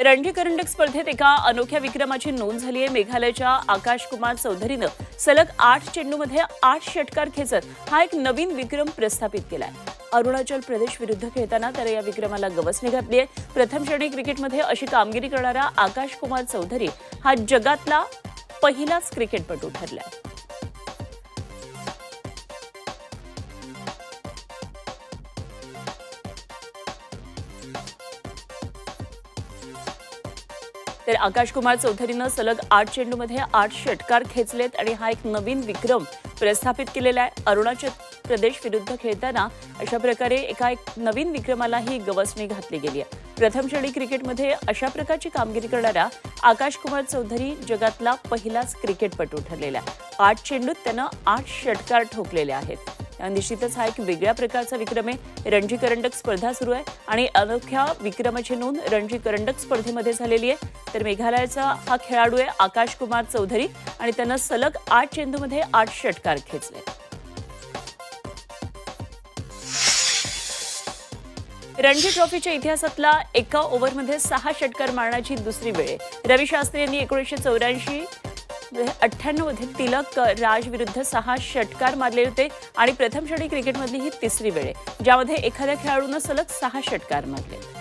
रणजी करंडक स्पर्धेत एका अनोख्या विक्रमाची नोंद झाली आहे मेघालयच्या आकाश कुमार चौधरीनं सलग आठ चेंडूमध्ये आठ षटकार खेचत हा एक नवीन विक्रम प्रस्थापित केलाय. अरुणाचल प्रदेश विरुद्ध खेळताना त्याने या विक्रमाला गवसणी घातली आहे प्रथम श्रेणी क्रिकेटमध्ये अशी कामगिरी करणारा आकाश कुमार चौधरी हा जगातला पहिलाच क्रिकेटपटू ठरलाय. तर आकाश कुमार चौधरीनं सलग आठ चेंडूमध्ये आठ षटकार खेचलेत आणि हा एक नवीन विक्रम प्रस्थापित केलेला आहे. अरुणाचल प्रदेश विरुद्ध खेळताना अशा प्रकारे एका एक नवीन विक्रमाला ही गवसणी घातली गेली आहे. प्रथम श्रेणी क्रिकेटमध्ये अशा प्रकारची कामगिरी करणारा आकाश कुमार चौधरी जगातला पहिलाच क्रिकेटपटू ठरलेला आहे. आठ चेंडूत त्यानं आठ षटकार ठोकलेले आहेत. निश्चितच हा एक वेगळ्या प्रकारचा विक्रम आहे. रणजी करंडक स्पर्धा सुरू आहे आणि अनोख्या विक्रमाची नोंद रणजी करंडक स्पर्धेमध्ये झालेली आहे. तर मेघालयाचा हा खेळाडू आहे आकाश कुमार चौधरी आणि त्यानं सलग आठ चेंडूमध्ये आठ षटकार खेचले. रणजी ट्रॉफीच्या इतिहासातला एका ओव्हरमध्ये सहा षटकार मारण्याची दुसरी वेळ रवी शास्त्री यांनी एकोणीसशे चौऱ्याऐंशी अठ्ठ्याण्णवमध्ये तिलक राज विरुद्ध सहा षटकार मारले होते आणि प्रथम श्रेणी क्रिकेटमधली ही तिसरी वेळ आहे ज्यामध्ये एखाद्या खेळाडूनं सलग सहा षटकार मारले.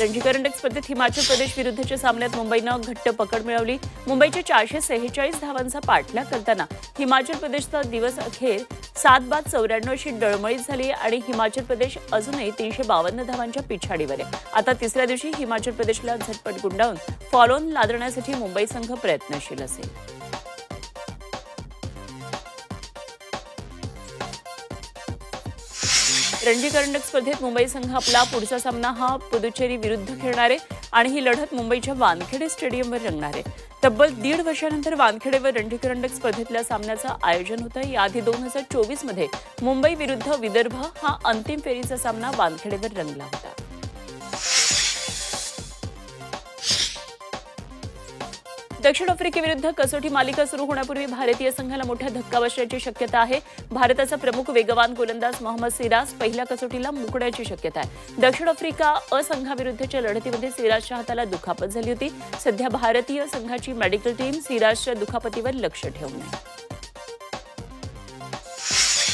रणजी करंडक स्पर्धेत हिमाचल प्रदेश विरुद्धच्या सामन्यात मुंबईनं घट्ट पकड मिळवली. मुंबईच्या चारशे सेहेचाळीस धावांचा पाठलाग करताना हिमाचल प्रदेशचा दिवस अखेर सात बाद चौऱ्याण्णव अशी डळमळीत झाली आणि हिमाचल प्रदेश अजूनही तीनशे बावन्न धावांच्या पिछाडीवर आहे. आता तिसऱ्या दिवशी हिमाचल प्रदेशला झटपट गुंडाळून फॉलोन लादण्यासाठी मुंबई संघ प्रयत्नशील असेल. रणजी करंडक स्पर्धेत मुंबई संघ आपला पुढचा सामना हा पुदुचेरी विरुद्ध खेळणार आहे आणि ही लढत मुंबईच्या वानखेडे स्टेडियमवर रंगणार. आहे तब्बल दीड वर्षानंतर वानखेडेवर रणजी करंडक स्पर्धेतल्या सामन्याचं आयोजन होतं. याआधी दोन हजार चोवीसमध्ये मुंबई विरुद्ध विदर्भ हा अंतिम फेरीचा सामना वानखेडेवर रंगला होता. दक्षिण आफ्रिकेविरुद्ध कसोटी मालिका सुरू होण्यापूर्वी भारतीय संघाला मोठा धक्का बसण्याची शक्यता आहे. भारताचा प्रमुख वेगवान गोलंदाज मोहम्मद सिराज पहिल्या कसोटीला मुकण्याची शक्यता आहे. दक्षिण आफ्रिका अ संघाविरुद्धच्या लढतीमध्ये सिराजच्या हाताला दुखापत झाली होती. सध्या भारतीय संघाची मेडिकल टीम सिराजच्या दुखापतीवर लक्ष ठेवून आहे.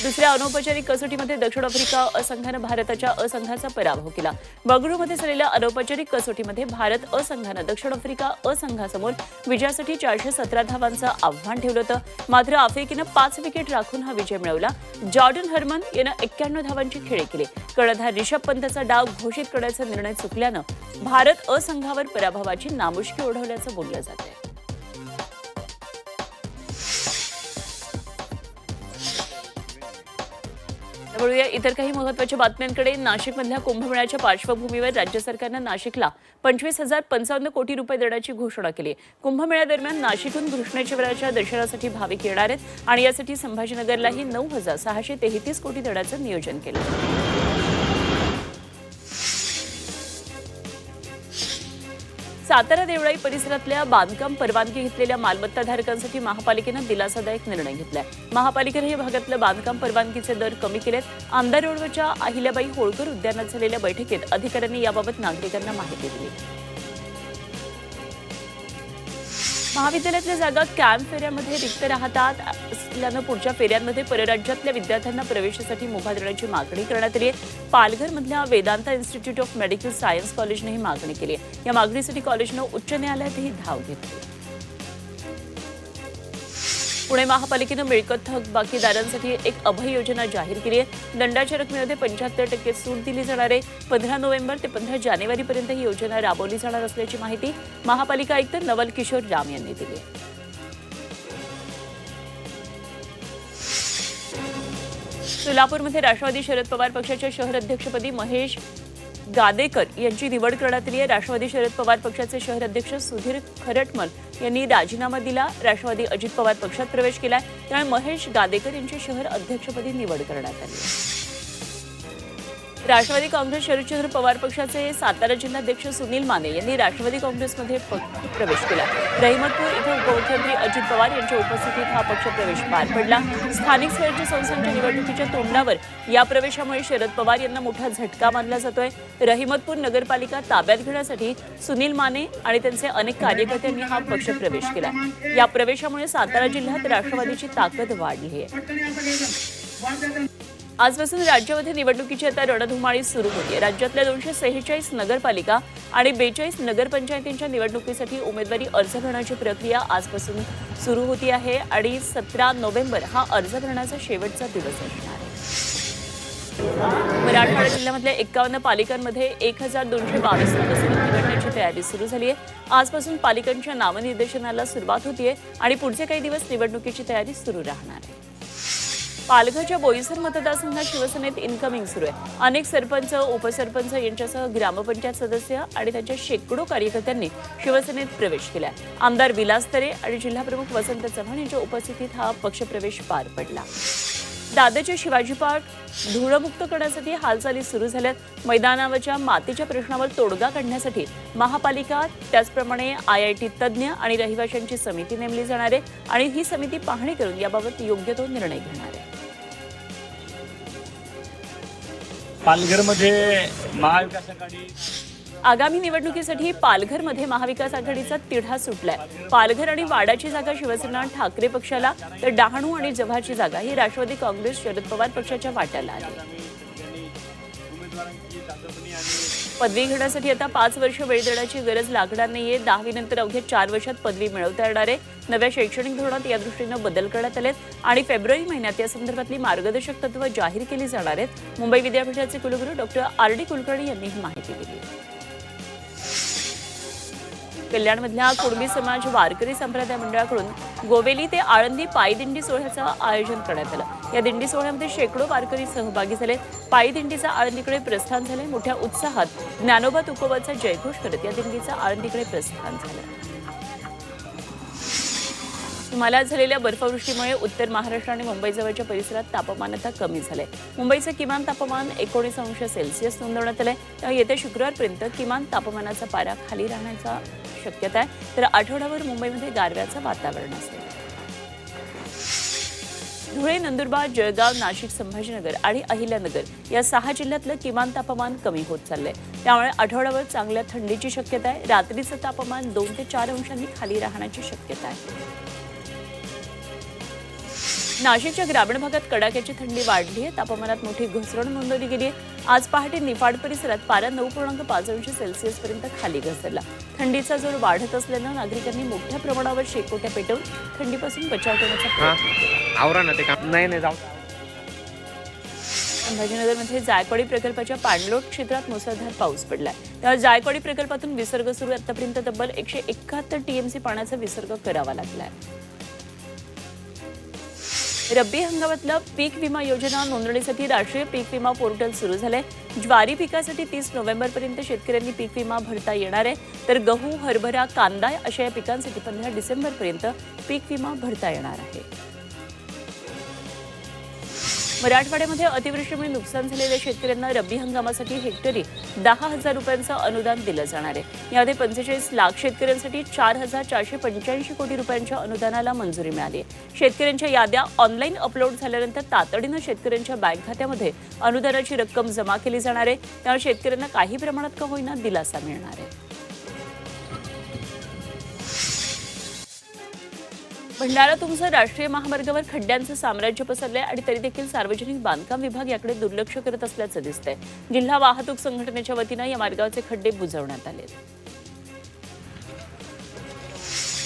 दुसऱ्या अनौपचारिक कसोटीमध्ये दक्षिण आफ्रिका असंघानं भारताच्या असंघाचा पराभव केला. बंगळुरूमध्ये झालेल्या अनौपचारिक कसोटीमध्ये भारत असंघानं दक्षिण आफ्रिका असंघासमोर विजयासाठी चारशे सतरा धावांचं आव्हान ठेवलं होतं. मात्र आफ्रिकेनं पाच विकेट राखून हा विजय मिळवला. जॉर्डन हरमन यानं एक्क्याण्णव धावांची खेळी केली. कर्णधार रिषभ पंतचा डाव घोषित करण्याचा निर्णय चुकल्यानं भारत असंघावर पराभवाची नामुष्की ओढवल्याचं बोललं जात आहे वळूया. इतर काही महत्त्वाच्या बातम्यांकडे नाशिकमधल्या कुंभमेळ्याच्या पार्श्वभूमीवर राज्य सरकारनं नाशिकला पंचवीस हजार पंचावन्न कोटी रुपये देण्याची घोषणा केली. कुंभमेळ्यादरम्यान नाशिकहून कृष्णेश्वराच्या दर्शनासाठी भाविक येणार आहेत आणि यासाठी संभाजीनगरलाही नऊ हजार सहाशे तेहतीस कोटी देण्याचं नियोजन केलं. सातारा देवळाई परिसरातल्या बांधकाम परवानगी घेतलेल्या मालमत्ताधारकांसाठी महापालिकेनं दिलासादायक निर्णय घेतलाय. महापालिकेनं या भागातलं बांधकाम परवानगीचे दर कमी केलेत. आमदार रोडवरच्या अहिल्याबाई होळकर उद्यानात झालेल्या बैठकीत अधिकाऱ्यांनी याबाबत नागरिकांना माहिती दिली. महाविद्यालयातल्या जागा कॅम्प फेऱ्यामध्ये रिक्त राहतात. असल्यानं पुढच्या फेऱ्यांमध्ये परराज्यातल्या विद्यार्थ्यांना प्रवेशासाठी मुभा देण्याची मागणी करण्यात आली आहे. पालघरमधल्या Vedanta institute of medical science कॉलेजने ही मागणी केली आहे. या मागणीसाठी कॉलेजनं उच्च न्यायालयातही धाव घेतली पुणे महापालिकेनं मिळकत थकबाकीदारांसाठी एक अभय योजना जाहीर केली आहे. दंडाच्या रकमेमध्ये पंच्याहत्तर टक्के सूट दिली जाणार आहे. पंधरा नोव्हेंबर ते पंधरा जानेवारीपर्यंत ही योजना राबवली जाणार असल्याची माहिती महापालिका आयुक्त नवल किशोर राम यांनी दिली आहे. सोलापूरमध्ये राष्ट्रवादी शरद पवार पक्षाच्या शहर अध्यक्षपदी महेश गादेकर यांची निवड करण्यात आली आहे. राष्ट्रवादी शरद पवार पक्षाचे शहर अध्यक्ष सुधीर खरटमल यांनी राजीनामा दिला. राष्ट्रवादी अजित पवार पक्षात प्रवेश केलाय. त्यामुळे महेश गादेकर यांची शहर अध्यक्षपदी निवड करण्यात आली आहे. राष्ट्रवादी काँग्रेस शरदचंद्र पवार पक्षाचे सातारा जिल्हाध्यक्ष सुनील माने यांनी राष्ट्रवादी काँग्रेसमध्ये प्रवेश केला. रहिमतपूर इथं उपमुख्यमंत्री अजित पवार यांच्या उपस्थितीत हा पक्ष प्रवेश पार पडला. स्थानिक स्वराज्य संस्थांच्या निवडणुकीच्या तोंडावर या प्रवेशामुळे शरद पवार यांना मोठा झटका मानला जातोय. रहिमतपूर नगरपालिका ताब्यात घेण्यासाठी सुनील माने आणि त्यांचे अनेक कार्यकर्त्यांनी हा पक्ष प्रवेश केला. या प्रवेशामुळे सातारा जिल्ह्यात राष्ट्रवादीची ताकद वाढली आहे. आजपासून राज्यामध्ये निवडणुकीची आता रणधुमाळी सुरू होती राज्यातल्या दोनशे सेहेचाळीस नगरपालिका आणि बेचाळीस नगरपंचायतींच्या निवडणुकीसाठी उमेदवारी अर्ज भरण्याची प्रक्रिया आजपासून सुरू होती आहे आणि सतरा नोव्हेंबर हा अर्ज भरण्याचा शेवटचा दिवस असणार आहे. मराठवाडा जिल्ह्यामधल्या एकावन्न पालिकांमध्ये एक हजार दोनशे बावीस नगरसेवक निवडण्याची तयारी सुरू झाली आहे आजपासून पालिकांच्या नामनिर्देशनाला सुरुवात होतीये आणि पुढचे काही दिवस निवडणुकीची तयारी सुरू राहणार आहे. पालघरच्या बोईसर मतदारसंघात शिवसेनेत इन्कमिंग सुरू आहे. अनेक सरपंच उपसरपंच यांच्यासह ग्रामपंचायत सदस्य आणि त्यांच्या शेकडो कार्यकर्त्यांनी शिवसेनेत प्रवेश केला आमदार विलास तरे आणि जिल्हाप्रमुख वसंत चव्हाण यांच्या उपस्थितीत हा पक्षप्रवेश पार पडला. दादरच्या शिवाजी पार्क धूळमुक्त करण्यासाठी हालचाली सुरू झाल्यात. मैदानावरच्या मातीच्या प्रश्नावर तोडगा काढण्यासाठी महापालिका त्याचप्रमाणे आय आय टी तज्ज्ञ आणि रहिवाशांची समिती नेमली जाणार आहे आणि ही समिती पाहणी करून याबाबत योग्य तो निर्णय घेणार आहे. पालघरमध्ये महाविकास आघाडी? आगामी निवडणुकीसाठी पालघरमध्ये महाविकास आघाडीचा तिढा सुटलाय. पालघर आणि वाडाची जागा शिवसेना ठाकरे पक्षाला तर डहाणू आणि जव्हाची जागा ही राष्ट्रवादी काँग्रेस शरद पवार पक्षाच्या वाट्याला आली. पदवी घेण्यासाठी आता पाच वर्ष वेळ देण्याची गरज लागणार नाहीये. दहावी नंतर अवघ्या चार वर्षात पदवी मिळवता येणार आहे. नव्या शैक्षणिक धोरणात या दृष्टीनं बदल करण्यात आलेत आणि फेब्रुवारी महिन्यात या संदर्भातली मार्गदर्शक तत्व जाहीर केली जाणार आहेत. मुंबई विद्यापीठाचे कुलगुरू डॉक्टर आर डी कुलकर्णी यांनी ही माहिती दिली. कल्याणमधल्या कुणबी समाज वारकरी संप्रदाय मंडळाकडून गोवेली ते आळंदी पायदिंडी सोहळ्याचं आयोजन करण्यात आलं. या दिंडी सोहळ्यामध्ये शेकडो वारकरी सहभागी झाले. पायी दिंडीचं आळंदीकडे प्रस्थान झाले. मोठ्या उत्साहात ज्ञानोबा तुकोबाचा जयघोष करत या दिंडीचं आळंदीकडे प्रस्थान झालं. हिमालयात झालेल्या बर्फवृष्टीमुळे उत्तर महाराष्ट्र आणि मुंबईजवळच्या परिसरात तापमान आता कमी झालंय. मुंबईचं किमान तापमान एकोणीस अंश सेल्सिअस नोंदवण्यात आलंय. त्यामुळे येत्या शुक्रवारपर्यंत किमान तापमानाचा पारा खाली राहण्याचा शक्यता आहे. तर आठवड्यावर मुंबईमध्ये गारव्याचं वातावरण असेल धुळे नंदुरबार जळगाव नाशिक संभाजीनगर आणि अहिल्यानगर या सहा जिल्ह्यातलं किमान तापमान कमी होत चाललंय. त्यामुळे आठवड्यावर चांगल्या थंडीची शक्यता आहे. रात्रीचं तापमान दोन ते चार अंशांनी खाली राहण्याची शक्यता आहे. नाशिकच्या ग्रामीण भागात कडाक्याची थंडी वाढली आहे. तापमानात मोठी घसरण नोंदवली गेली आहे. आज पहाटे निफाड परिसरात पारा नऊ पूर्णांक पाच अंश सेल्सिअसपर्यंत खाली घसरला. थंडीचा जोर वाढत असल्यानं नागरिकांनी मोठ्या प्रमाणावर शेकोट्या पेटवून थंडीपासून बचाव करण्याचा आवरा ना ते काम. नाही नाही जाऊ. संभाजीनगरमध्ये जायकवाडी प्रकल्पाच्या पाणलोट क्षेत्रात मुसळधार पाऊस पडलाय. त्यामुळे जायकवाडी प्रकल्पातून विसर्ग सुरू. आतापर्यंत तब्बल एकशे एकाहत्तर टीएमसी पाण्याचा विसर्ग करावा लागलाय. रब्बी हंगामातलं पीक विमा योजना नोंदणीसाठी राष्ट्रीय पीक विमा पोर्टल सुरू झालंय. ज्वारी पिकासाठी तीस नोव्हेंबरपर्यंत शेतकऱ्यांनी पीक विमा भरता येणार आहे. तर गहू हरभरा कांदा अशा या पिकांसाठी पंधरा डिसेंबरपर्यंत पीक विमा भरता येणार आहे. मराठवाड्यामध्ये अतिवृष्टीमुळे नुकसान झालेल्या शेतकऱ्यांना रब्बी हंगामासाठी हेक्टरी दहा हजार रुपयांचं अनुदान दिलं जाणार आहे. यामध्ये पंचेचाळीस लाख शेतकऱ्यांसाठी चार हजार चारशे पंच्याऐंशी कोटी रुपयांच्या अनुदानाला मंजुरी मिळाली. आहे शेतकऱ्यांच्या याद्या ऑनलाईन अपलोड झाल्यानंतर तातडीनं शेतकऱ्यांच्या बँक खात्यामध्ये अनुदानाची रक्कम जमा केली जाणार आहे. त्यामुळे शेतकऱ्यांना काही प्रमाणात का होईना दिलासा मिळणार आहे. भंडारा तुमचं राष्ट्रीय महामार्गावर खड्ड्यांचं साम्राज्य पसरलंय आणि तरी देखील सार्वजनिक बांधकाम विभाग याकडे दुर्लक्ष करत असल्याचं दिसतंय. जिल्हा वाहतूक संघटनेच्या वतीनं या मार्गावरचे खड्डे बुजवण्यात आले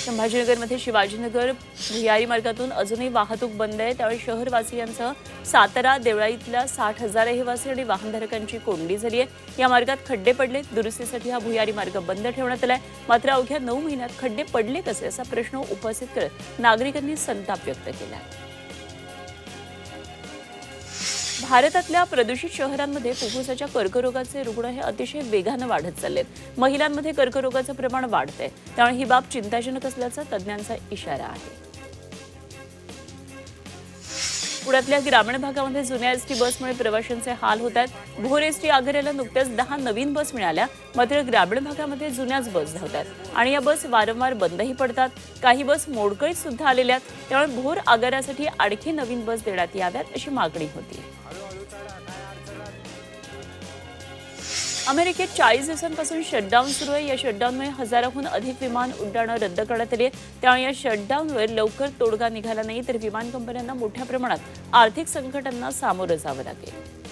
संभाजीनगरमध्ये शिवाजीनगर भुयारी मार्गातून अजूनही वाहतूक बंद आहे. त्यावेळी शहरवासियांसह सातारा देवळाईतल्या साठ हजार रहिवासी आणि वाहनधारकांची कोंडी झाली आहे. या मार्गात खड्डे पडले. दुरुस्तीसाठी हा भुयारी मार्ग बंद ठेवण्यात आलाय. मात्र अवघ्या नऊ महिन्यात खड्डे पडले कसे असा प्रश्न उपस्थित करत नागरिकांनी संताप व्यक्त केला आहे. भारतातल्या प्रदूषित शहरांमध्ये फुफ्फुसाच्या कर्करोगाचे रुग्ण हे अतिशय वेगानं वाढत चाललेत. महिलांमध्ये कर्करोगाचं प्रमाण वाढतंय. त्यामुळे ही बाब चिंताजनक असल्याचा तज्ज्ञांचा इशारा आहे. पुण्यातल्या ग्रामीण भागामध्ये जुन्या एसटी बसमुळे प्रवाशांचे हाल होत आहेत. भोर एसटी आघाड्याला नुकत्याच दहा नवीन बस मिळाल्या. मात्र ग्रामीण भागामध्ये जुन्याच बस धावतात आणि या बस वारंवार बंदही पडतात. काही बस मोडकळीत सुद्धा आलेल्या आहेत. त्यामुळे भोर आगारासाठी आणखी नवीन बस देण्यात याव्यात अशी मागणी होती. अमेरिकेत चाळीस दिवसांपासून शटडाऊन सुरू आहे या शटडाऊनमुळे हजाराहून अधिक विमान उड्डाणं रद्द करण्यात आली आहेत. त्यामुळे या शटडाऊनवर लवकर तोडगा निघाला नाही तर विमान कंपन्यांना मोठ्या प्रमाणात आर्थिक संकटांना सामोरं जावं लागेल